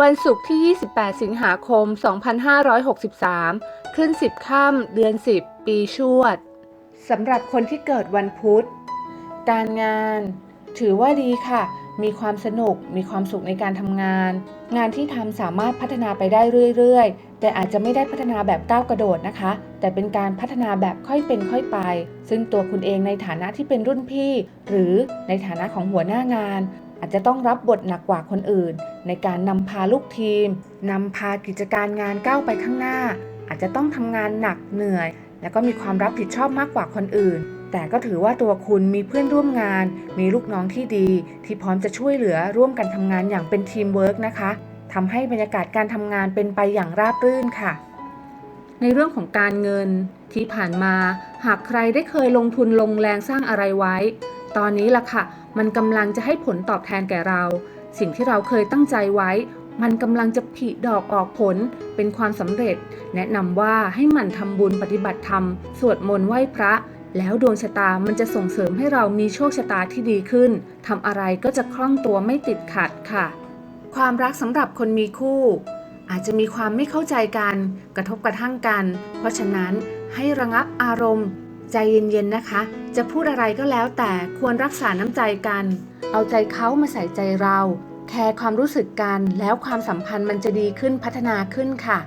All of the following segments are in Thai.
วันศุกร์ที่ 28 สิงหาคม 2563 ขึ้น 10 ค่ำเดือน 10 ปีชวดสำหรับคนที่เกิดวันพุธ การงาน ถือว่าดีค่ะ มีความสนุก มีความสุขในการทำงาน งานที่ทำสามารถพัฒนาไปได้เรื่อยๆ แต่อาจจะไม่ได้พัฒนาแบบก้าวกระโดดนะคะ แต่เป็นการพัฒนาแบบค่อยเป็นค่อยไป ซึ่งตัวคุณเองในฐานะที่เป็นรุ่นพี่ หรือในฐานะของหัวหน้างาน อาจจะต้องรับบทหนักกว่าคนอื่น ในการนำพาลูกทีมนำพากิจการงานก้าวไปข้างหน้า อาจจะต้องทำงานหนักเหนื่อย แล้วก็มีความรับผิดชอบมากกว่าคนอื่น แต่ก็ถือว่าตัวคุณมีเพื่อนร่วมงาน มีลูกน้องที่ดี ที่พร้อมจะช่วยเหลือร่วมกันทำงานอย่างเป็นทีมเวิร์กนะคะทำให้บรรยากาศการทำงานเป็นไปอย่างราบรื่นค่ะ ในเรื่องของการเงินที่ผ่านมา หากใครได้เคยลงทุนลงแรงสร้างอะไรไว้ ตอนนี้ล่ะค่ะ มันกำลังจะให้ผลตอบแทนแก่เรา สิ่งที่เราเคยตั้งใจไว้ มันกำลังจะผลิดอกออกผลเป็นความสำเร็จ แนะนำว่าให้หมั่นทำบุญปฏิบัติธรรม สวดมนต์ไหว้พระ แล้วดวงชะตามันจะส่งเสริมให้เรามีโชคชะตาที่ดีขึ้นทำอะไรก็จะคล่องตัวไม่ติดขัดค่ะ ความรักสำหรับคนมีคู่ อาจจะมีความไม่เข้าใจกัน กระทบกระทั่งกัน เพราะฉะนั้นให้ระงับอารมณ์ ใจเย็นๆนะคะ จะพูดอะไรก็แล้วแต่ควรรักษาน้ำใจกัน เอาใจเขามาใส่ใจเรา แคร์ความรู้สึกกันแล้วความสัมพันธ์มันจะดีขึ้นพัฒนาขึ้นค่ะ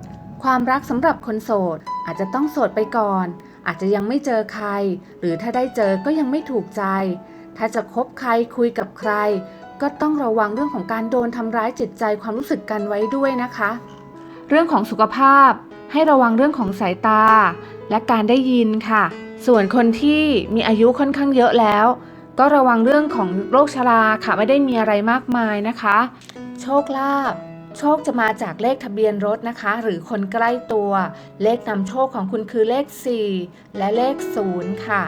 ความรักสำหรับคนโสด อาจจะต้องโสดไปก่อน อาจจะยังไม่เจอใคร หรือถ้าได้เจอก็ยังไม่ถูกใจ ถ้าจะคบใครคุยกับใคร ก็ต้องระวังเรื่องของการโดนทำร้ายจิตใจความรู้สึกกันไว้ด้วยนะคะ เรื่องของสุขภาพให้ระวังเรื่องของสายตา และการได้ยินค่ะ ส่วนคนที่มีอายุค่อนข้างเยอะแล้ว ก็ระวังเรื่องของโรคชราค่ะไม่ได้มีอะไรมากมายนะคะ โชคลาภโชคจะมาจากเลขทะเบียนรถนะคะ หรือคนใกล้ตัว เลขนำโชคของคุณคือเลข 4 และเลข 0 ค่ะ